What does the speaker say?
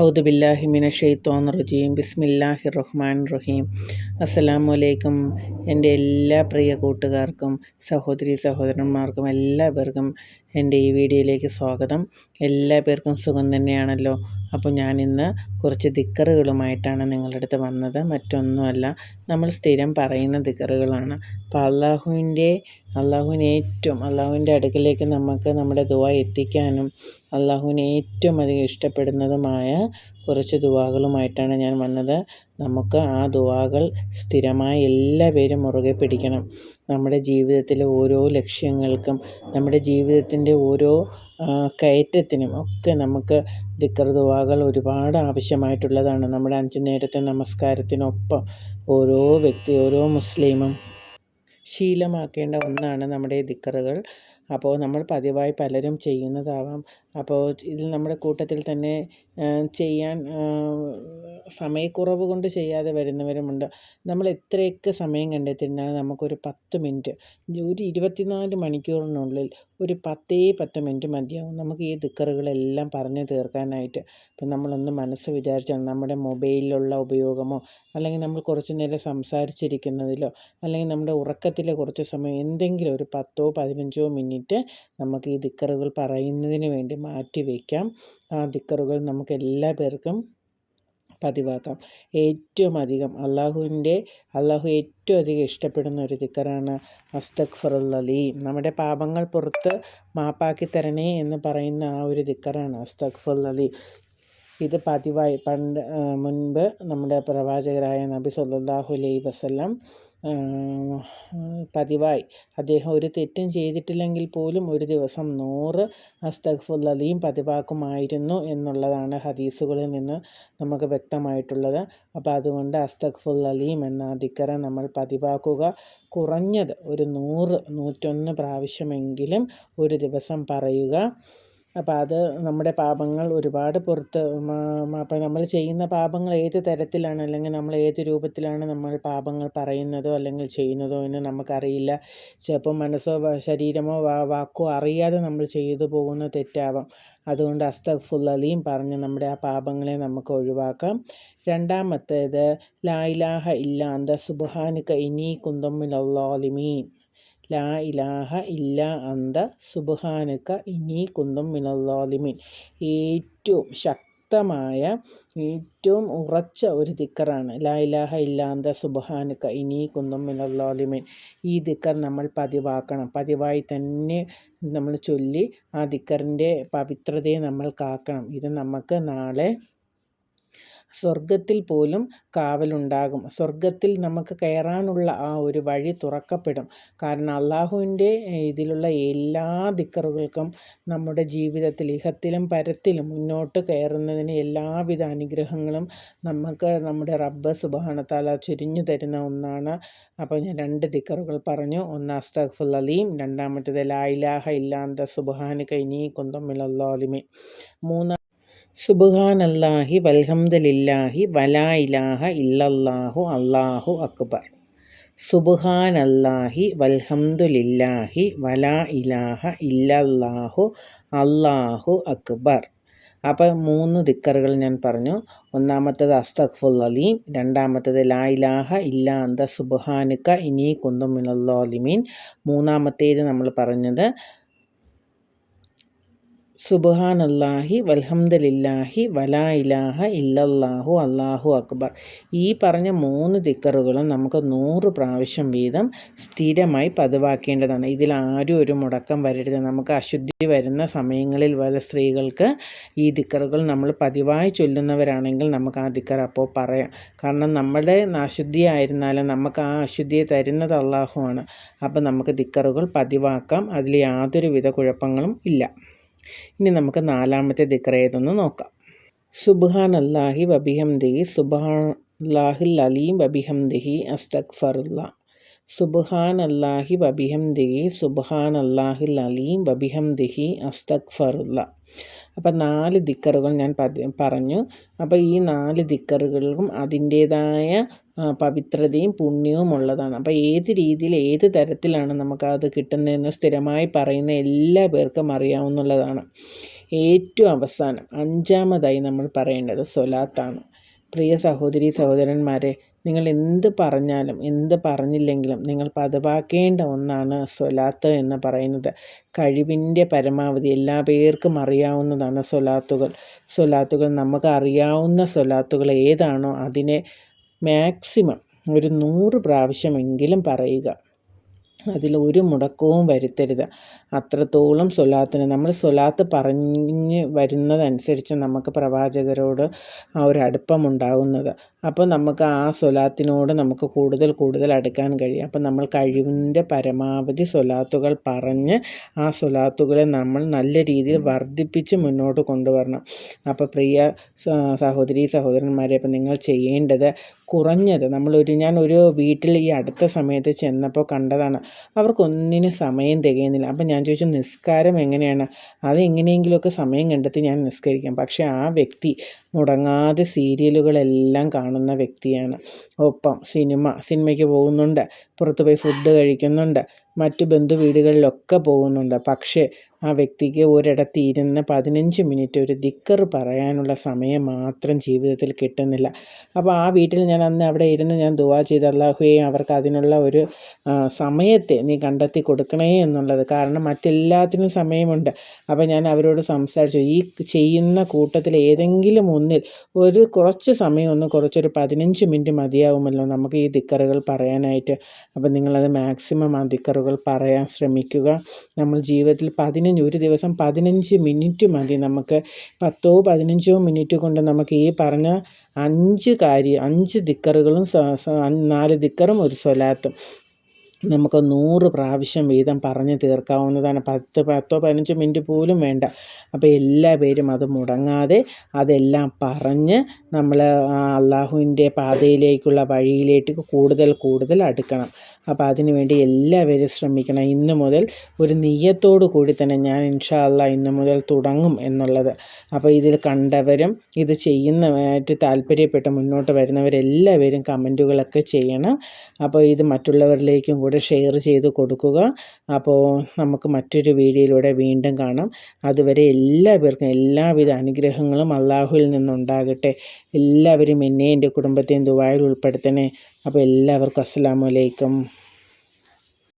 ഔദുബില്ലാഹിമിന ഷെയ്ത്തോൻ റജീം. ബിസ്മില്ലാഹി റഹ്മാൻ റഹീം. അസ്സലാമു അലൈക്കും. എന്റെ എല്ലാ പ്രിയ കൂട്ടുകാർക്കും സഹോദരി സഹോദരന്മാർക്കും എല്ലാവർക്കും എന്റെ ഈ വീഡിയോയിലേക്ക് സ്വാഗതം. എല്ലാ പേർക്കും സുഖം തന്നെയാണല്ലോ. അപ്പോൾ ഞാൻ ഇന്ന് കുറച്ച് ദിക്കറുകളുമായിട്ടാണ് നിങ്ങളുടെ അടുത്ത് വന്നത്. മറ്റൊന്നുമല്ല നമ്മൾ സ്ഥിരം പറയുന്ന ദിക്കറുകളാണ്. അപ്പോൾ അള്ളാഹുവിന്റെ അള്ളാഹുവിന് ഏറ്റവും അള്ളാഹുവിന്റെ അടുക്കിലേക്ക് നമുക്ക് നമ്മുടെ ദുവ എത്തിക്കാനും അള്ളാഹുവിന് ഏറ്റവും അധികം ഇഷ്ടപ്പെടുന്നതുമായ കുറച്ച് ദുവാകളുമായിട്ടാണ് ഞാൻ വന്നത്. നമുക്ക് ആ ദുവാകൾ സ്ഥിരമായി എല്ലാ പേരും മുറുകെ പിടിക്കണം. നമ്മുടെ ജീവിതത്തിലെ ഓരോ ലക്ഷ്യങ്ങൾക്കും നമ്മുടെ ജീവിതത്തിന്റെ ഓരോ കയറ്റത്തിനും ഒക്കെ നമുക്ക് ദിക്കർ ദുവാകൾ ഒരുപാട് ആവശ്യമായിട്ടുള്ളതാണ്. നമ്മുടെ അഞ്ച് നേരത്തെ നമസ്കാരത്തിനൊപ്പം ഓരോ വ്യക്തി ഓരോ മുസ്ലിമും ശീലമാക്കേണ്ട ഒന്നാണ് നമ്മുടെ ദിക്കറുകൾ അപ്പോൾ നമ്മൾ പതിവായി പലരും ചെയ്യുന്നതാവാം. അപ്പോൾ ഇതിൽ നമ്മുടെ കൂട്ടത്തിൽ തന്നെ ചെയ്യാൻ സമയക്കുറവ് കൊണ്ട് ചെയ്യാതെ വരുന്നവരുമുണ്ട്. നമ്മൾ എത്രയൊക്കെ സമയം കണ്ടെത്തിയിരുന്നാലും നമുക്കൊരു പത്ത് മിനിറ്റ് ഒരു ഇരുപത്തിനാല് മണിക്കൂറിനുള്ളിൽ ഒരു പത്തേ പത്ത് മിനിറ്റ് മതിയാവും നമുക്ക് ഈ ദിക്കറുകളെല്ലാം പറഞ്ഞു തീർക്കാനായിട്ട്. ഇപ്പം നമ്മളൊന്ന് മനസ്സ് വിചാരിച്ചാൽ നമ്മുടെ മൊബൈലിലുള്ള ഉപയോഗമോ അല്ലെങ്കിൽ നമ്മൾ കുറച്ച് നേരം സംസാരിച്ചിരിക്കുന്നതിലോ അല്ലെങ്കിൽ നമ്മുടെ ഉറക്കത്തിലെ കുറച്ച് സമയം എന്തെങ്കിലും ഒരു പത്തോ പതിനഞ്ചോ മിനിറ്റ് നമുക്ക് ഈ ദിക്കറുകൾ പറയുന്നതിന് വേണ്ടി മാറ്റി വയ്ക്കാം ആ ദിക്കറുകൾ നമുക്ക് എല്ലാ പേർക്കും പതിവാക്കാം. ഏറ്റവും അധികം അള്ളാഹുവിന്റെ അള്ളാഹു ഏറ്റവും അധികം ഇഷ്ടപ്പെടുന്ന ഒരു ദിക്കറാണ് അസ്തഖ്ഫറുല്ലീം നമ്മുടെ പാപങ്ങൾ പുറത്ത് മാപ്പാക്കി തരണേ എന്ന് പറയുന്ന ആ ഒരു ദിക്കറാണ് അസ്തഖ്ഫുല്ലി ഇത് പതിവായി. പണ്ട് മുൻപ് നമ്മുടെ പ്രവാചകരായ നബി സല്ലല്ലാഹു അലൈഹി വസ്ലം പതിവായി. അദ്ദേഹം ഒരു തെറ്റും ചെയ്തിട്ടില്ലെങ്കിൽ പോലും ഒരു ദിവസം നൂറ് അസ്തഖുല്ലതയും പതിവാക്കുമായിരുന്നു എന്നുള്ളതാണ് ഹദീസുകളിൽ നിന്ന് നമുക്ക് വ്യക്തമായിട്ടുള്ളത്. അപ്പോൾ അതുകൊണ്ട് അസ്തഗ്ഫുല്ലീം എന്ന ദിക്കറ നമ്മൾ പതിവാക്കുക. കുറഞ്ഞത് ഒരു നൂറ് നൂറ്റൊന്ന് പ്രാവശ്യമെങ്കിലും ഒരു ദിവസം പറയുക. അപ്പോൾ അത് നമ്മുടെ പാപങ്ങൾ ഒരുപാട് പുറത്ത് അപ്പോൾ നമ്മൾ ചെയ്യുന്ന പാപങ്ങൾ ഏത് തരത്തിലാണ്? അല്ലെങ്കിൽ നമ്മൾ ഏത് രൂപത്തിലാണ് നമ്മൾ പാപങ്ങൾ പറയുന്നതോ അല്ലെങ്കിൽ ചെയ്യുന്നതോ എന്ന് നമുക്കറിയില്ല. ചിലപ്പോൾ മനസ്സോ ശരീരമോ വാക്കോ അറിയാതെ നമ്മൾ ചെയ്തു പോകുന്ന തെറ്റാവാം. അതുകൊണ്ട് അസ്തഗ്ഫുല്ലീം പറഞ്ഞ് നമ്മുടെ ആ പാപങ്ങളെ നമുക്ക് ഒഴിവാക്കാം. രണ്ടാമത്തേത് ലായിലാഹ ഇല്ലാന്ത ഇനീ ഇനി കുന്തമ്മിലല്ലാലിമീൻ ലാ ഇലാഹ ഇല്ല അന്ത സുബാനുക്ക ഇനി കുന്തും മിനല്ലാലിമിൻ ഏറ്റവും ശക്തമായ ഏറ്റവും ഉറച്ച ഒരു ദിക്കറാണ് ലാ ഇലാഹ ഇല്ലാന്ത സുബഹാനുക്ക ഇനി കുന്തും മിനല്ലാലിമിൻ ഈ ദിക്കർ നമ്മൾ പതിവാക്കണം. പതിവായി തന്നെ നമ്മൾ ചൊല്ലി ആ ദിക്കറിന്റെ പവിത്രതയെ നമ്മൾ കാക്കണം. ഇത് നമുക്ക് നാളെ സ്വർഗത്തിൽ പോലും കാവലുണ്ടാകും. സ്വർഗത്തിൽ നമുക്ക് കയറാനുള്ള ആ ഒരു വഴി തുറക്കപ്പെടും. കാരണം അള്ളാഹുവിന്റെ ഇതിലുള്ള എല്ലാ ദിക്കറുകൾക്കും നമ്മുടെ ജീവിതത്തിൽ ഇഹത്തിലും പരത്തിലും മുന്നോട്ട് കയറുന്നതിന് എല്ലാവിധ അനുഗ്രഹങ്ങളും നമുക്ക് നമ്മുടെ റബ്ബ് സുബാനത്താല ചുരിഞ്ഞു തരുന്ന ഒന്നാണ്. അപ്പോൾ ഞാൻ രണ്ട് ദിക്കറുകൾ പറഞ്ഞു. ഒന്ന് അസ്തഖുൽ അലീം രണ്ടാമത്തേത് ലായിലാഹ ഇല്ലാന്ത സുബാന ഇനി കുന്തമില്ലാലിമി മൂന്ന് സുബ്ഹാനല്ലാഹി വൽഹംദലില്ലാഹി വലാ ഇലാഹ ഇല്ലല്ലാഹു അള്ളാഹു അക്ബർ. സുബ്ഹാനല്ലാഹി വൽഹംദുലില്ലാഹി വലാ ഇലാഹ ഇല്ലല്ലാഹു അള്ളാഹു അക്ബർ. അപ്പോൾ മൂന്ന് ദിക്കറുകൾ ഞാൻ പറഞ്ഞു. ഒന്നാമത്തത് അസ്തഖ്ഫുൽ അലീം രണ്ടാമത്തത് ലാ ഇലാഹ ഇല്ല അന്ത സുബുഹാനുക്ക ഇനി കുന്തുമിനല്ലാലിമീൻ മൂന്നാമത്തേത് നമ്മൾ പറഞ്ഞത് സുബാനല്ലാഹി വൽഹംദലില്ലാഹി വലാ ഇലാഹ ഇല്ലല്ലാഹു അള്ളാഹു അക്ബർ. ഈ പറഞ്ഞ മൂന്ന് ദിക്കറുകളും നമുക്ക് നൂറ് പ്രാവശ്യം വീതം സ്ഥിരമായി പതിവാക്കേണ്ടതാണ്. ഇതിൽ ആരും ഒരു മുടക്കം വരരുത്. നമുക്ക് അശുദ്ധി വരുന്ന സമയങ്ങളിൽ വല്ല സ്ത്രീകൾക്ക് ഈ ദിക്കറുകൾ നമ്മൾ പതിവായി ചൊല്ലുന്നവരാണെങ്കിൽ നമുക്ക് ആ ദിക്കർ അപ്പോൾ പറയാം. കാരണം നമ്മുടെ അശുദ്ധിയായിരുന്നാലും നമുക്ക് ആ അശുദ്ധിയെ തരുന്നത് അള്ളാഹുവാണ് അപ്പോൾ നമുക്ക് ദിക്കറുകൾ പതിവാക്കാം. അതിൽ യാതൊരുവിധ കുഴപ്പങ്ങളും ഇല്ല. ഇനി നമുക്ക് നാലാമത്തെ ദിക്രയതൊന്ന് നോക്കാം. സുബ്ഹാൻ അല്ലാഹി വബിഹംദിഹി സുബ്ഹാൻ അലീം വബിഹംദിഹി അസ്തഗ്ഫറുല്ല. സുബ്ഹാൻ അല്ലാഹി വബിഹംദിഹി സുബ്ഹാൻ അല്ലാഹിൽ അലീം വബിഹംദിഹി അസ്തഗ്ഫറുല്ല. അപ്പം നാല് ദിക്കറുകൾ ഞാൻ പറഞ്ഞു. അപ്പോൾ ഈ നാല് ദിക്കറുകൾക്കും അതിന്റേതായ പവിത്രതയും പുണ്യവും ഉള്ളതാണ്. അപ്പോൾ ഏത് രീതിയിൽ ഏത് തരത്തിലാണ് നമുക്കത് കിട്ടുന്നതെന്ന് സ്ഥിരമായി പറയുന്ന എല്ലാ പേർക്കും അറിയാവുന്നതാണ് ഏറ്റവും അവസാനം അഞ്ചാമതായി നമ്മൾ പറയേണ്ടത് സ്വലാത്താണ് പ്രിയ സഹോദരി സഹോദരന്മാരെ നിങ്ങൾ എന്ത് പറഞ്ഞാലും എന്ത് പറഞ്ഞില്ലെങ്കിലും നിങ്ങൾ പതിവാക്കേണ്ട ഒന്നാണ് സ്വലാത്ത് എന്ന് പറയുന്നത്. കഴിവിന്റെ പരമാവധി എല്ലാ പേർക്കും അറിയാവുന്നതാണ് സ്വലാത്തുകൾ. സ്വലാത്തുകൾ നമുക്ക് അറിയാവുന്ന സ്വലാത്തുകൾ ഏതാണോ അതിനെ മാക്സിമം ഒരു നൂറ് പ്രാവശ്യമെങ്കിലും പറയുക. അതിൽ ഒരു മുടക്കവും വരുത്തരുത്. അത്രത്തോളം സ്വലാത്തിന് നമ്മൾ സ്വലാത്ത് പറഞ്ഞ് വരുന്നതനുസരിച്ച് നമുക്ക് പ്രവാചകരോട് ആ ഒരു അടുപ്പമുണ്ടാകുന്നത് അപ്പോൾ നമുക്ക് ആ സ്വലാത്തിനോട് നമുക്ക് കൂടുതൽ കൂടുതൽ അടുക്കാൻ കഴിയും. അപ്പോൾ നമ്മൾ കഴിവിന്റെ പരമാവധി സ്വലാത്തുകൾ പറഞ്ഞ് ആ സ്വലാത്തുകളെ നമ്മൾ നല്ല രീതിയിൽ വർദ്ധിപ്പിച്ച് മുന്നോട്ട് കൊണ്ടുവരണം. അപ്പോൾ പ്രിയ സഹോദരി സഹോദരന്മാരെ അപ്പോൾ നിങ്ങൾ ചെയ്യേണ്ടത് കുറഞ്ഞത്. നമ്മളൊരു ഞാൻ ഒരു വീട്ടിൽ ഈ അടുത്ത സമയത്ത് ചെന്നപ്പോൾ കണ്ടതാണ്. അവർക്കൊന്നിനും സമയം തികയുന്നില്ല. അപ്പം ഞാൻ ചോദിച്ചു നിസ്കാരം എങ്ങനെയാണ്? അത് എങ്ങനെയെങ്കിലുമൊക്കെ സമയം കണ്ടെത്തി ഞാൻ നിസ്കരിക്കാം. പക്ഷേ ആ വ്യക്തി മുടങ്ങാതെ സീരിയലുകളെല്ലാം കാണുന്ന വ്യക്തിയാണ്. ഒപ്പം സിനിമ സിനിമയ്ക്ക് പോകുന്നുണ്ട്. പുറത്ത് പോയി ഫുഡ് കഴിക്കുന്നുണ്ട്. മറ്റ് ബന്ധു വീടുകളിലൊക്കെ പോകുന്നുണ്ട്. പക്ഷേ ആ വ്യക്തിക്ക് ഒരിടത്ത് ഇരുന്ന് പതിനഞ്ച് മിനിറ്റ് ഒരു ദിക്കർ പറയാനുള്ള സമയം മാത്രം ജീവിതത്തിൽ കിട്ടുന്നില്ല. അപ്പോൾ ആ വീട്ടിൽ ഞാൻ അന്ന് അവിടെ ഇരുന്ന് ഞാൻ ദുവാ ചെയ്ത് അള്ളാഹുയെ അവർക്ക് അതിനുള്ള ഒരു സമയത്തെ നീ കണ്ടെത്തി കൊടുക്കണേ എന്നുള്ളത്. കാരണം മറ്റെല്ലാത്തിനും സമയമുണ്ട്. അപ്പോൾ ഞാൻ അവരോട് സംസാരിച്ചു. ഈ ചെയ്യുന്ന കൂട്ടത്തിൽ ഏതെങ്കിലും ഒന്നിൽ ഒരു കുറച്ച് സമയം ഒന്ന് കുറച്ചൊരു പതിനഞ്ച് മിനിറ്റ് മതിയാവുമല്ലോ നമുക്ക് ഈ ദിക്കറുകൾ പറയാനായിട്ട്. അപ്പോൾ നിങ്ങളത് മാക്സിമം ആ ദിക്കറുകൾ പറയാൻ ശ്രമിക്കുക. നമ്മൾ ജീവിതത്തിൽ പതിനഞ്ച് പതിനഞ്ച് ഒരു ദിവസം പതിനഞ്ച് മിനിറ്റ് മതി നമുക്ക്. പത്തോ പതിനഞ്ചോ മിനിറ്റ് കൊണ്ട് നമുക്ക് ഈ പറഞ്ഞ അഞ്ച് കാര്യം അഞ്ച് ദിക്കറുകളും നാല് ദിക്കറും ഒരു സ്വലാത്തും. നമുക്ക് നൂറ് പ്രാവശ്യം വീതം പറഞ്ഞ് തീർക്കാവുന്നതാണ്. പത്ത് പത്തോ പതിനഞ്ചോ മിനിറ്റ് പോലും വേണ്ട. അപ്പോൾ എല്ലാ പേരും അത് മുടങ്ങാതെ അതെല്ലാം പറഞ്ഞ് നമ്മൾ അള്ളാഹുവിന്റെ പാതയിലേക്കുള്ള വഴിയിലേക്ക് കൂടുതൽ കൂടുതൽ അടുക്കണം. അപ്പോൾ അതിനുവേണ്ടി എല്ലാവരും ശ്രമിക്കണം. ഇന്നു മുതൽ ഒരു നെയ്യത്തോടു കൂടി തന്നെ ഞാൻ ഇൻഷാ അല്ല ഇന്നു മുതൽ തുടങ്ങും എന്നുള്ളത്. അപ്പോൾ ഇതിൽ കണ്ടവരും ഇത് ചെയ്യുന്നതായിട്ട് താല്പര്യപ്പെട്ട് മുന്നോട്ട് വരുന്നവരെല്ലാവരും കമന്റുകളൊക്കെ ചെയ്യണം. അപ്പോൾ ഇത് മറ്റുള്ളവരിലേക്കും കൂടെ ഷെയർ ചെയ്ത് കൊടുക്കുക. അപ്പോൾ നമുക്ക് മറ്റൊരു വീഡിയോയിലൂടെ വീണ്ടും കാണാം. അതുവരെ എല്ലാവർക്കും എല്ലാവിധ അനുഗ്രഹങ്ങളും അള്ളാഹുവിൽ നിന്നുണ്ടാകട്ടെ. എല്ലാവരും എന്നെ എന്റെ കുടുംബത്തെയും ദുബായിൽ ഉൾപ്പെടുത്തണേ. അപ്പോൾ എല്ലാവർക്കും അസ്സാം വലൈക്കും